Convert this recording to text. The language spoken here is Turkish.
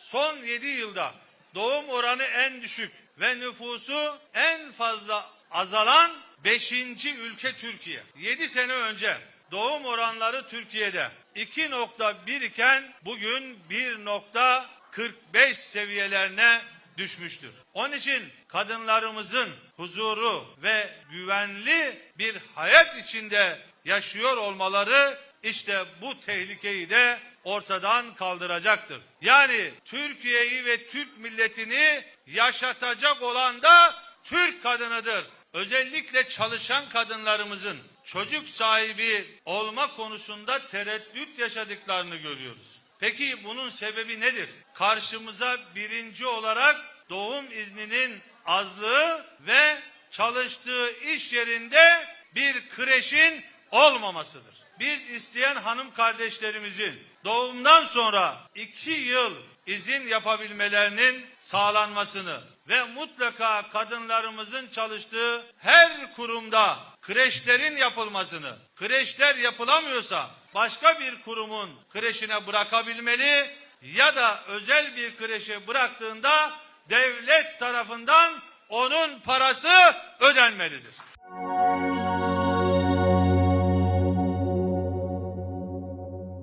son 7 yılda doğum oranı en düşük ve nüfusu en fazla azalan 5. ülke Türkiye. 7 sene önce doğum oranları Türkiye'de 2.1 iken bugün 1.45 seviyelerine düşmüştür. Onun için kadınlarımızın huzuru ve güvenli bir hayat içinde yaşıyor olmaları işte bu tehlikeyi de ortadan kaldıracaktır. Yani Türkiye'yi ve Türk milletini yaşatacak olan da Türk kadınıdır. Özellikle çalışan kadınlarımızın çocuk sahibi olma konusunda tereddüt yaşadıklarını görüyoruz. Peki bunun sebebi nedir? Karşımıza birinci olarak doğum izninin azlığı ve çalıştığı iş yerinde bir kreşin olmamasıdır. Biz isteyen hanım kardeşlerimizin doğumdan sonra iki yıl izin yapabilmelerinin sağlanmasını ve mutlaka kadınlarımızın çalıştığı her kurumda kreşlerin yapılmasını, kreşler yapılamıyorsa başka bir kurumun kreşine bırakabilmeli ya da özel bir kreşe bıraktığında devlet tarafından onun parası ödenmelidir.